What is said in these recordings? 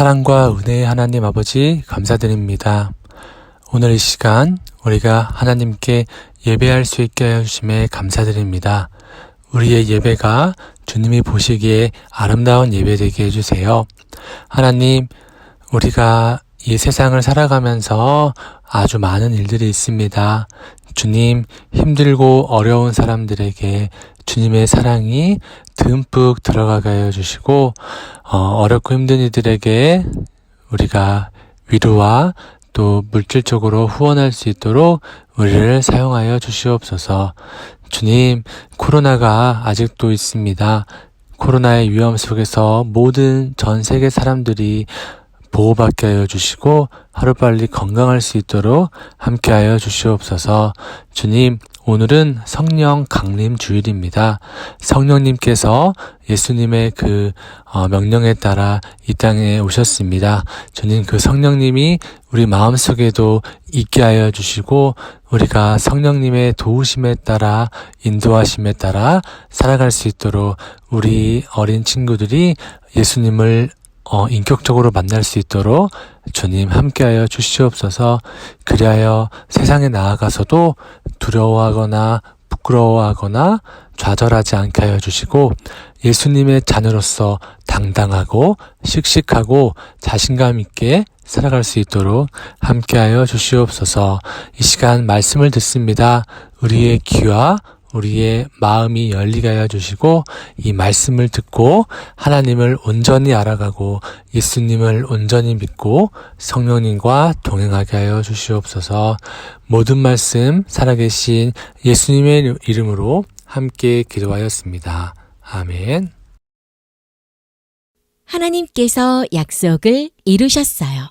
사랑과 은혜의 하나님 아버지 감사드립니다. 오늘 이 시간 우리가 하나님께 예배할 수 있게 하여 주심에 감사드립니다. 우리의 예배가 주님이 보시기에 아름다운 예배 되게 해주세요. 하나님, 우리가 이 세상을 살아가면서 아주 많은 일들이 있습니다. 주님, 힘들고 어려운 사람들에게 주님의 사랑이 듬뿍 들어가게 하여 주시고, 어, 어렵고 힘든 이들에게 우리가 위로와 또 물질적으로 후원할 수 있도록 우리를 사용하여 주시옵소서. 주님, 코로나가 아직도 있습니다. 코로나의 위험 속에서 모든 전 세계 사람들이 보호받게 하여 주시고 하루빨리 건강할 수 있도록 함께 하여 주시옵소서. 주님, 오늘은 성령 강림 주일입니다. 성령님께서 예수님의 그 어, 명령에 따라 이 땅에 오셨습니다. 주님 그 성령님이 우리 마음속에도 있게 하여 주시고 우리가 성령님의 도우심에 따라 인도하심에 따라 살아갈 수 있도록 우리 어린 친구들이 예수님을 어, 인격적으로 만날 수 있도록 주님 함께하여 주시옵소서 그리하여 세상에 나아가서도 두려워하거나 부끄러워하거나 좌절하지 않게 하여 주시고 예수님의 자녀로서 당당하고 씩씩하고 자신감 있게 살아갈 수 있도록 함께하여 주시옵소서 이 시간 말씀을 듣습니다. 우리의 귀와 우리의 마음이 열리게 하여 주시고 이 말씀을 듣고 하나님을 온전히 알아가고 예수님을 온전히 믿고 성령님과 동행하게 하여 주시옵소서 모든 말씀 살아계신 예수님의 이름으로 함께 기도하였습니다. 아멘. 하나님께서 약속을 이루셨어요.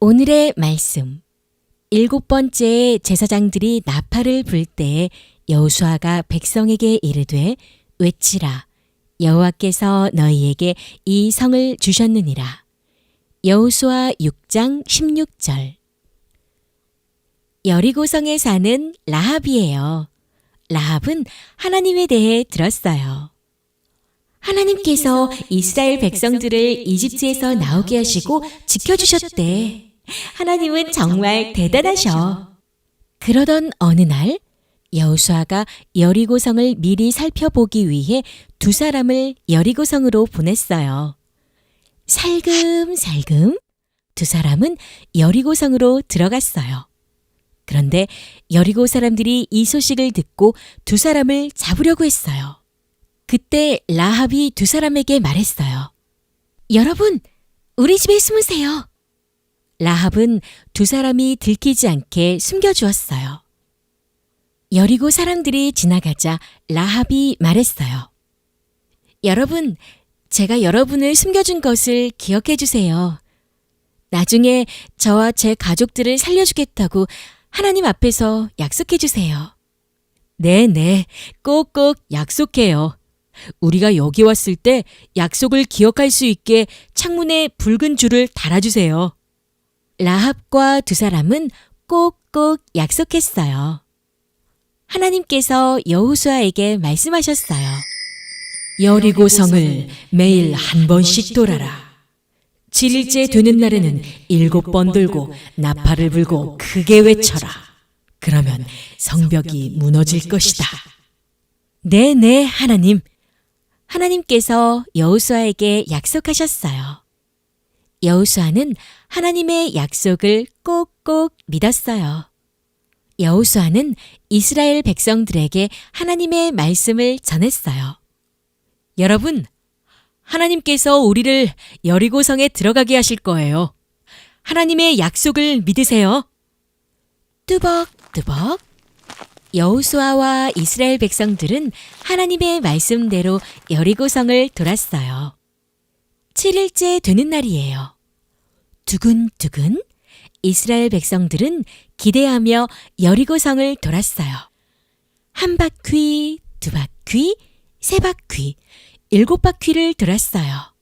오늘의 말씀. 일곱 번째 제사장들이 나팔을 불 때에 여호수아가 백성에게 이르되 외치라 여호와께서 너희에게 이 성을 주셨느니라. 여호수아 6장 16절. 여리고성에 사는 라합이에요. 라합은 하나님에 대해 들었어요. 하나님께서 이스라엘 백성들을 이집트에서 나오게 하시고 지켜주셨대. 하나님은 정말 대단하셔. 그러던 어느 날 여호수아가 여리고성을 미리 살펴보기 위해 두 사람을 여리고성으로 보냈어요. 살금살금 두 사람은 여리고성으로 들어갔어요. 그런데 여리고 사람들이 이 소식을 듣고 두 사람을 잡으려고 했어요. 그때 라합이 두 사람에게 말했어요. 여러분, 우리 집에 숨으세요. 라합은 두 사람이 들키지 않게 숨겨주었어요. 여리고 사람들이 지나가자 라합이 말했어요. 여러분, 제가 여러분을 숨겨준 것을 기억해 주세요. 나중에 저와 제 가족들을 살려주겠다고 하나님 앞에서 약속해 주세요. 네네, 꼭꼭 약속해요. 우리가 여기 왔을 때 약속을 기억할 수 있게 창문에 붉은 줄을 달아주세요. 라합과 두 사람은 꼭꼭 약속했어요. 하나님께서 여호수아에게 말씀하셨어요. 여리고 성을 매일 한 번씩 돌아라. 7일째 되는 날에는 일곱 번 돌고 나팔을 불고 크게 외쳐라. 그러면 성벽이 무너질 것이다. 네, 네, 하나님. 하나님께서 여호수아에게 약속하셨어요. 여호수아는 하나님의 약속을 꼭꼭 믿었어요. 여호수아는 이스라엘 백성들에게 하나님의 말씀을 전했어요. 여러분, 하나님께서 우리를 여리고성에 들어가게 하실 거예요. 하나님의 약속을 믿으세요. 뚜벅뚜벅. 여호수아와 이스라엘 백성들은 하나님의 말씀대로 여리고성을 돌았어요. 7일째 되는 날이에요. 두근두근 이스라엘 백성들은 기대하며 여리고성을 돌았어요. 한 바퀴, 두 바퀴, 세 바퀴, 일곱 바퀴를 돌았어요.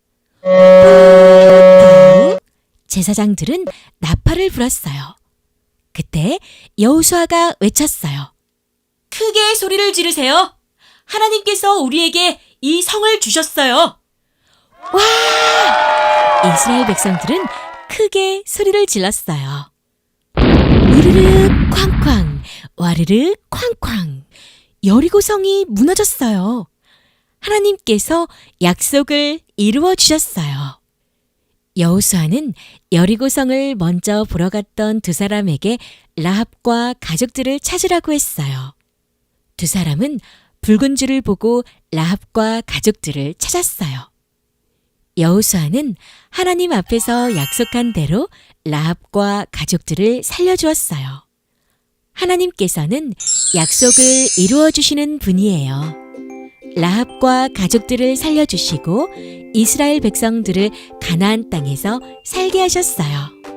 제사장들은 나팔을 불었어요. 그때 여호수아가 외쳤어요. 크게 소리를 지르세요. 하나님께서 우리에게 이 성을 주셨어요. 와! 이스라엘 백성들은 크게 소리를 질렀어요. 으르르 쾅쾅, 와르르 쾅쾅. 여리고성이 무너졌어요. 하나님께서 약속을 이루어 주셨어요. 여호수아는 여리고성을 먼저 보러 갔던 두 사람에게 라합과 가족들을 찾으라고 했어요. 두 사람은 붉은 줄을 보고 라합과 가족들을 찾았어요. 여호수아는 하나님 앞에서 약속한 대로 라합과 가족들을 살려주었어요. 하나님께서는 약속을 이루어 주시는 분이에요. 라합과 가족들을 살려주시고 이스라엘 백성들을 가나안 땅에서 살게 하셨어요.